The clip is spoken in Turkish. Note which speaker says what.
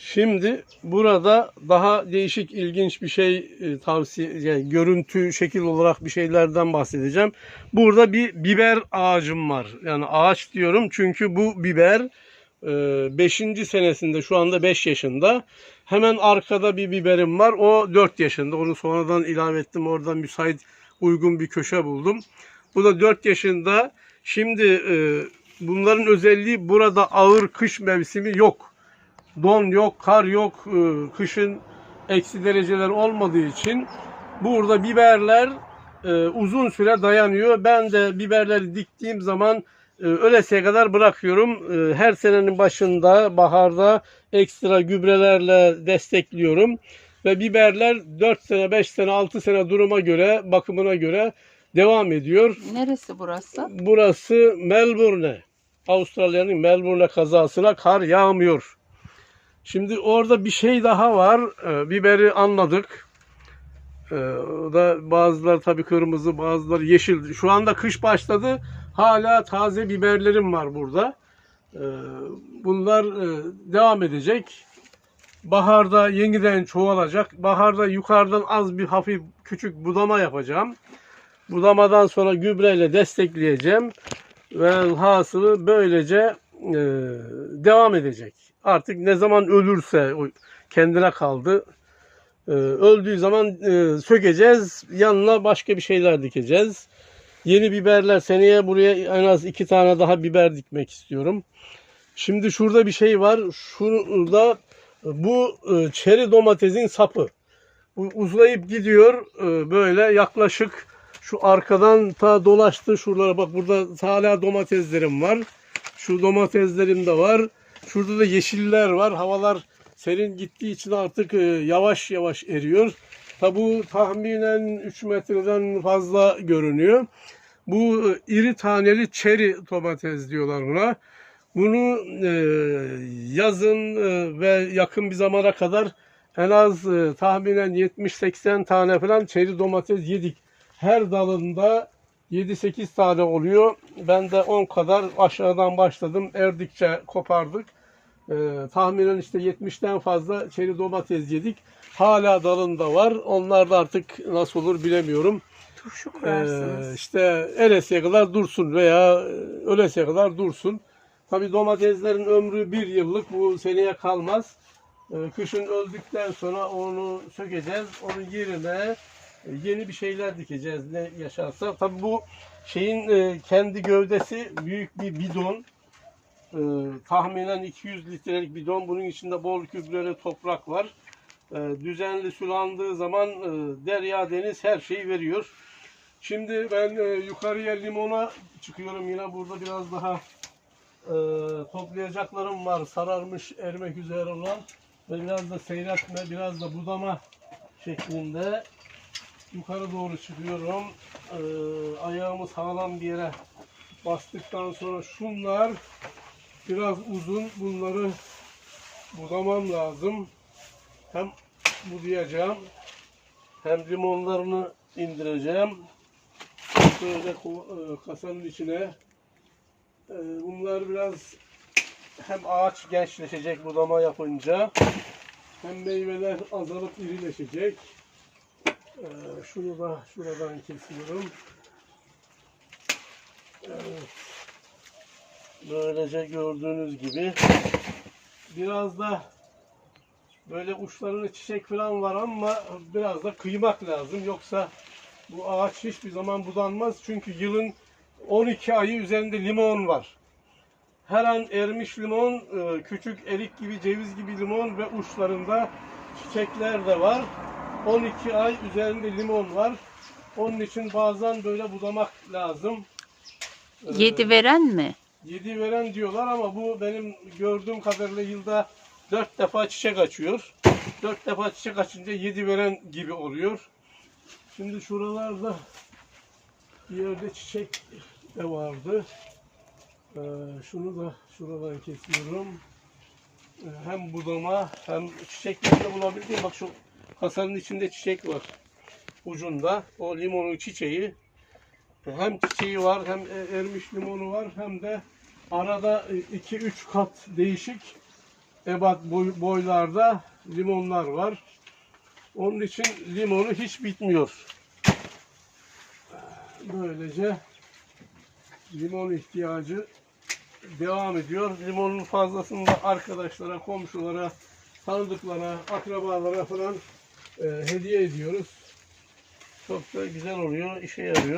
Speaker 1: Şimdi burada daha değişik ilginç bir şey e, tavsiye yani görüntü şekil olarak bir şeylerden bahsedeceğim. Burada bir biber ağacım var. Yani ağaç diyorum çünkü bu biber 5. senesinde şu anda 5 yaşında. Hemen arkada bir biberim var. O 4 yaşında. Onu sonradan ilave ettim. Oradan müsait uygun bir köşe buldum. Bu da 4 yaşında. Şimdi e, bunların özelliği burada ağır kış mevsimi yok don yok, kar yok, e, kışın eksi dereceler olmadığı için burada biberler e, uzun süre dayanıyor. Ben de biberleri diktiğim zaman e, ölesiye kadar bırakıyorum. Her senenin başında baharda ekstra gübrelerle destekliyorum. Ve biberler 4 sene, 5 sene, 6 sene duruma göre, bakımına göre devam ediyor.
Speaker 2: Neresi burası?
Speaker 1: Burası Melbourne. Avustralya'nın Melbourne kazasına kar yağmıyor. Şimdi orada bir şey daha var. Ee, biberi anladık. Ee, o da bazıları tabii kırmızı, bazıları yeşil. Şu anda kış başladı. Hala taze biberlerim var burada. Ee, bunlar e, devam edecek. Baharda yeniden çoğalacak. Baharda yukarıdan az bir hafif küçük budama yapacağım. Budamadan sonra gübreyle destekleyeceğim. Ve hasılı böylece e, devam edecek. Artık ne zaman ölürse kendine kaldı. E, öldüğü zaman e, sökeceğiz. Yanına başka bir şeyler dikeceğiz. Yeni biberler seneye buraya en az iki tane daha biber dikmek istiyorum. Şimdi şurada bir şey var. Şurada bu e, çeri domatesin sapı. Bu uzayıp gidiyor e, böyle yaklaşık şu arkadan ta dolaştı şuralara bak burada hala domateslerim var. Şu domateslerim de var. Şurada da yeşiller var. Havalar serin gittiği için artık e, yavaş yavaş eriyor. Tabi bu tahminen 3 metreden fazla görünüyor. Bu e, iri taneli çeri domates diyorlar buna. Bunu e, yazın e, ve yakın bir zamana kadar en az e, tahminen 70-80 tane falan çeri domates yedik. Her dalında 7-8 tane oluyor. Ben de 10 kadar aşağıdan başladım. Erdikçe kopardık. Ee, tahminen işte 70'ten fazla çeri domates yedik. Hala dalında var. Onlar da artık nasıl olur bilemiyorum.
Speaker 2: Turşu koyarsınız.
Speaker 1: işte eresiye kadar dursun veya e, ölesiye kadar dursun. Tabi domateslerin ömrü bir yıllık bu seneye kalmaz. Ee, kışın öldükten sonra onu sökeceğiz. Onun yerine e, yeni bir şeyler dikeceğiz ne yaşarsa. Tabi bu şeyin e, kendi gövdesi büyük bir bidon. Ee, tahminen 200 litrelik bidon. Bunun içinde bol gübreli toprak var. Ee, düzenli sulandığı zaman e, derya deniz her şeyi veriyor. Şimdi ben e, yukarıya limona çıkıyorum. Yine burada biraz daha e, toplayacaklarım var. Sararmış, ermek üzere olan ve biraz da seyretme, biraz da budama şeklinde yukarı doğru çıkıyorum. E, ayağımı sağlam bir yere bastıktan sonra şunlar biraz uzun. Bunları budamam lazım. Hem budayacağım hem limonlarını indireceğim. Böyle ko- e, kasanın içine. E, Bunlar biraz hem ağaç gençleşecek budama yapınca hem meyveler azalıp irileşecek. E, Şunu da şuradan kesiyorum. Evet. Böylece gördüğünüz gibi biraz da böyle uçlarında çiçek falan var ama biraz da kıymak lazım. Yoksa bu ağaç hiçbir zaman budanmaz. Çünkü yılın 12 ayı üzerinde limon var. Her an ermiş limon, e, küçük erik gibi, ceviz gibi limon ve uçlarında çiçekler de var. 12 ay üzerinde limon var. Onun için bazen böyle budamak lazım. E,
Speaker 2: Yedi veren mi?
Speaker 1: 7 veren diyorlar ama bu benim gördüğüm kadarıyla yılda 4 defa çiçek açıyor. 4 defa çiçek açınca 7 veren gibi oluyor. Şimdi şuralarda bir yerde çiçek de vardı. Ee, şunu da şuradan kesiyorum. Ee, hem budama hem çiçekleri de bulabildiğim. Bak şu kasanın içinde çiçek var. Ucunda. O limonun çiçeği. Hem çiçeği var hem e- ermiş limonu var hem de arada 2-3 kat değişik ebat boy- boylarda limonlar var. Onun için limonu hiç bitmiyor. Böylece limon ihtiyacı devam ediyor. Limonun fazlasını da arkadaşlara, komşulara, tanıdıklara, akrabalara falan e, hediye ediyoruz. Çok da güzel oluyor, işe yarıyor.